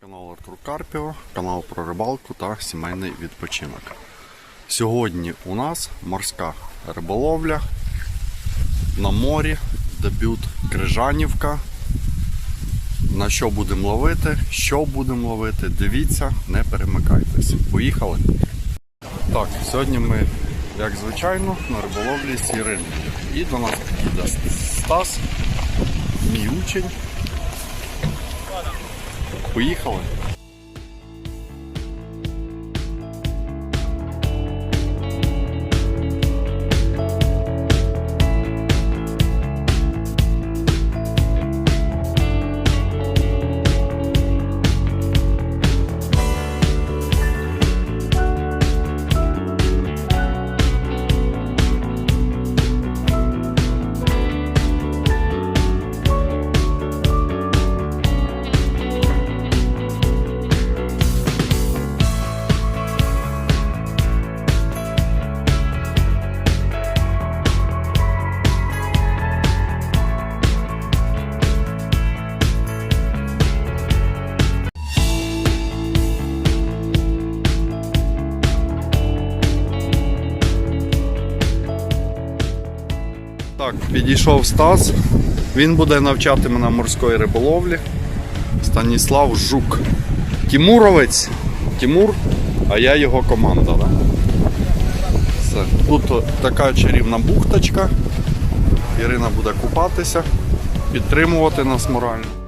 Канал Артур Карпіо, канал про рибалку та сімейний відпочинок. Сьогодні у нас морська риболовля на морі, дебют Крижанівка. На що будемо ловити, що будемо ловити, дивіться, не перемикайтесь. Поїхали. Так, сьогодні ми, як звичайно, на риболовлі з Іриною. І до нас підійде Стас, мій учень. Поїхали. Підійшов Стас. Він буде навчати мене морської риболовлі. Станіслав Жук. Тімуровець. Тімур, а я його команда. Да? Все. Тут така чарівна бухточка. Ірина буде купатися, підтримувати нас морально.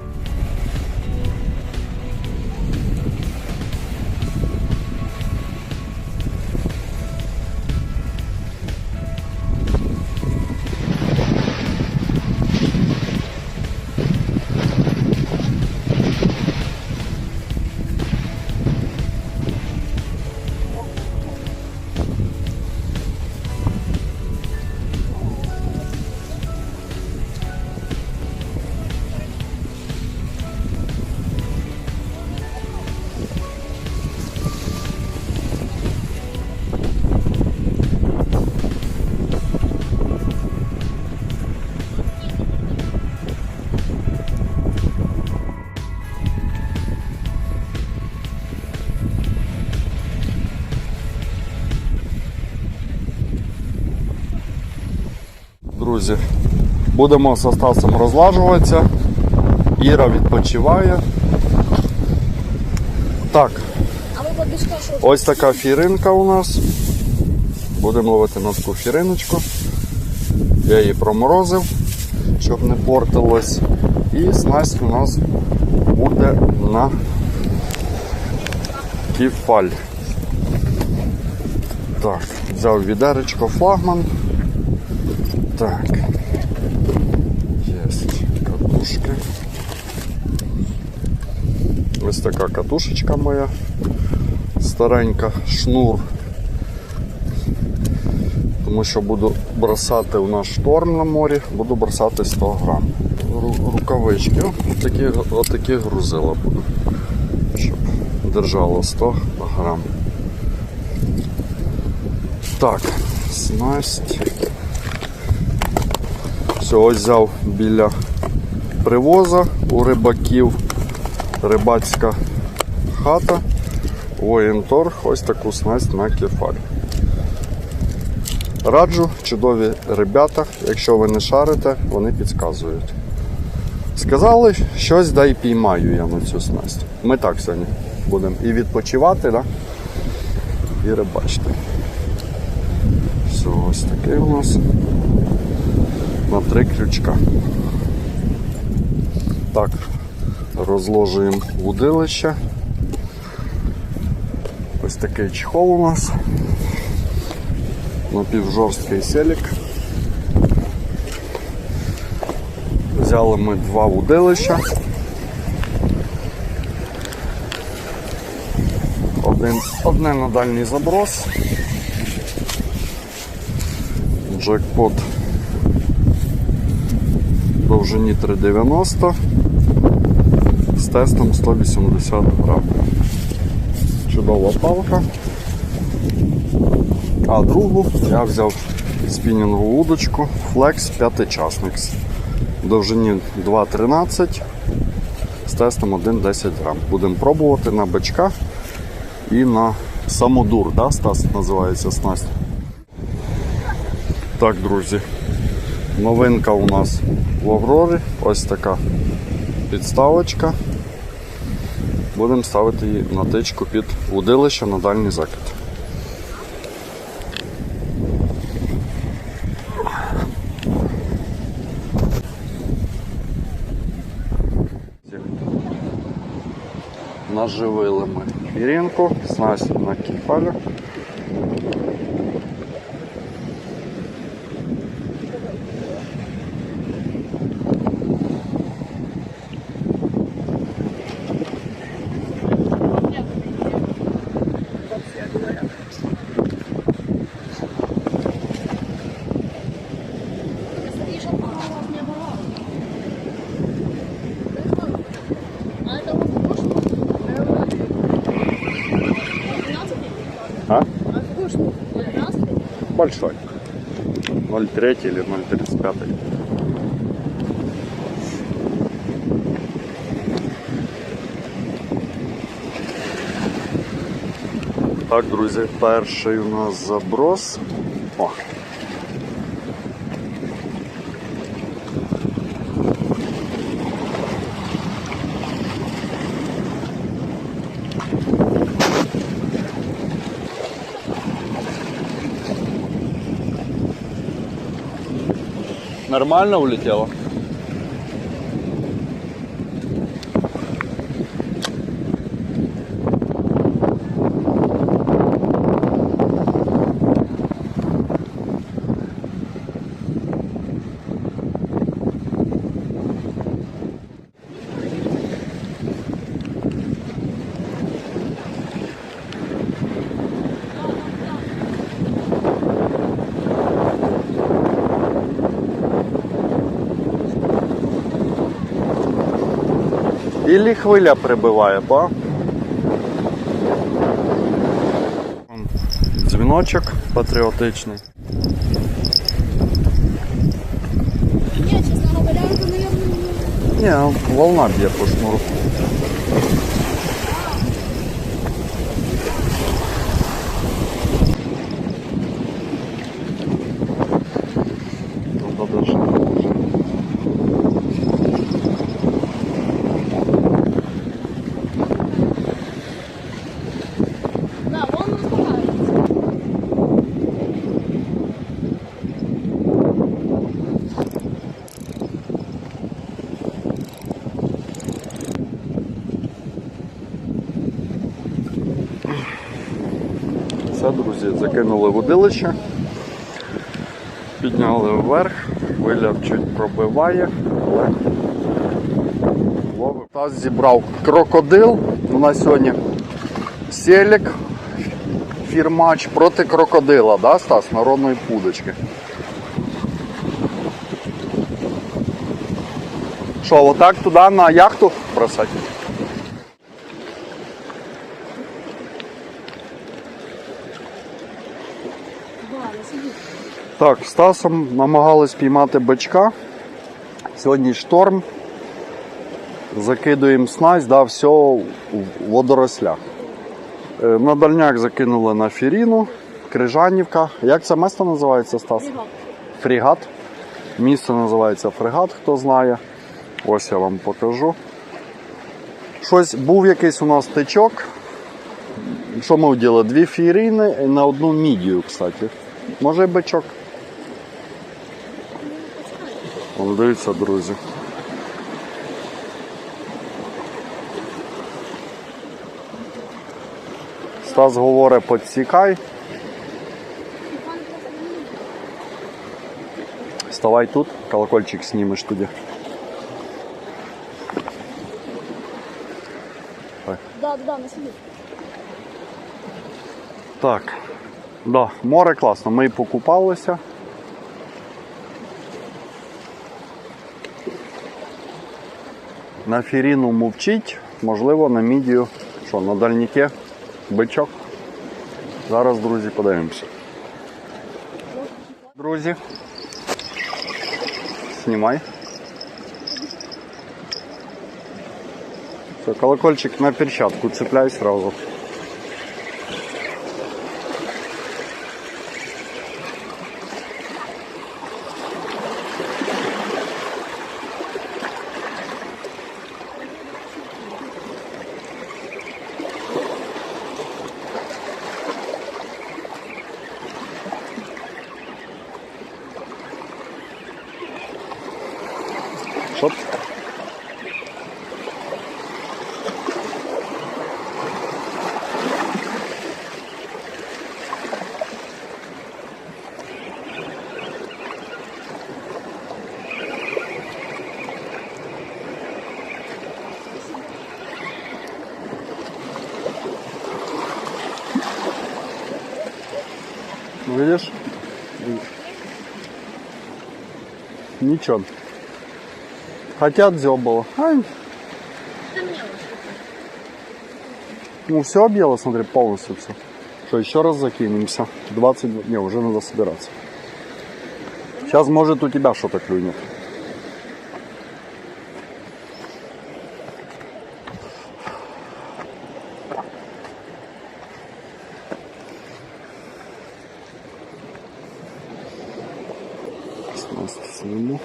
Друзі, будемо з Стасом розлажуватися. Іра відпочиває. Так, ось така фіринка у нас. Будемо ловити на таку фіриночку. Я її проморозив, щоб не портилось. І снасть у нас буде на кефаль. Так, взяв відеречко флагман. Так. Єсть катушки. Ось така катушечка моя. Старенька, шнур. Тому що буду бросати у нас шторм на морі, буду бросати 100 грам. Рукавички. Отакі, отакі грузила буду. Щоб держало 100 грам. Так, снасть. Все, ось взяв біля привоза у рибаків. Рибацька хата. Воєнторг, ось таку снасть на кефаль. Раджу, чудові ребята, якщо ви не шарите, вони підказують. Сказали, щось дай піймаю я на цю снасть. Ми так сьогодні будемо і відпочивати, да? і рибачити. Все, ось такий у нас на три крючка. Так, розложуємо вудилище. Ось такий чехол у нас. Напівжорсткий селік. Взяли ми два вудилища. Один, одне на дальній заброс. Джекпот довжині 3,90 з тестом 180 грам. Чудова палка. А другу я взяв спінінгову удочку Flex 5 часник в довжині 2,13 з тестом 1,10 грам. Будемо пробувати на бичка і на самодур, да, Стас називається снасть. Так, друзі, новинка у нас в Аврорі. Ось така підставочка. Будемо ставити її на тичку під удилище на дальній закид. Наживили ми фірінку, снасть на кефалю. А? Кошка? 12? Большой. 0,3 или 0,35. Так, друзі, перший у нас заброс. О. Нормально улетело? Ілі хвиля прибиває, ба? Дзвіночок патріотичний. Ні, честно говоря, наверное, Ні, волна б'є по шнуру. Все, друзі, закинули водилище, підняли вверх, хвиля чуть пробиває, але ловив. Таз зібрав крокодил. У нас сьогодні селік фірмач проти крокодила, да, Стас? Народної пудочки. Що, отак туди на яхту бросати? Да, на сидит. Так, Стасом намагались піймати бичка. Сьогодні шторм. Закидуємо снасть, да, все в водорослях. Е, На дальняк закинули на Фіріну, Крижанівка. Як це місто називається, Стас? Фрегат. Фрегат. Місце називається Фрегат, хто знає. Ось я вам покажу. Щось був якийсь у нас тичок. Що ми вділи? Дві фіріни на одну мідію, кстати. Може бичок. Вон, дивіться, друзі. Стас говорить, підсікай. Вставай тут, колокольчик знімеш тоді. Да, да, да, на сидит. Так. Да, море класно. Ми покупалися. На фіріну мовчить, можливо, на мідію. Що, на дальніке бичок. Зараз, друзі, подивимося. Друзі. Знімай. Все, колокольчик на перчатку цепляй сразу. Оп. Видишь? Ничего. Хотят дзёбало. Ай. Ну все объело, смотри, полностью все. Что, еще раз закинемся? 20, не, уже надо собираться. Сейчас, может, у тебя что-то клюнет. Сниму.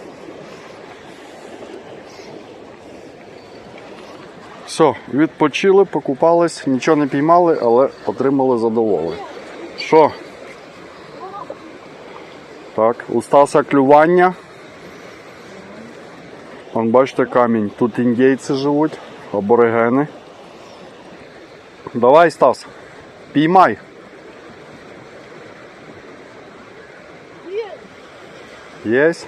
Все, відпочили, покупались, нічого не піймали, але отримали задоволення. Що? Так, усталося клювання. Вон бачите камінь. Тут індійці живуть, аборигени. Давай, Стас, піймай. Єсть.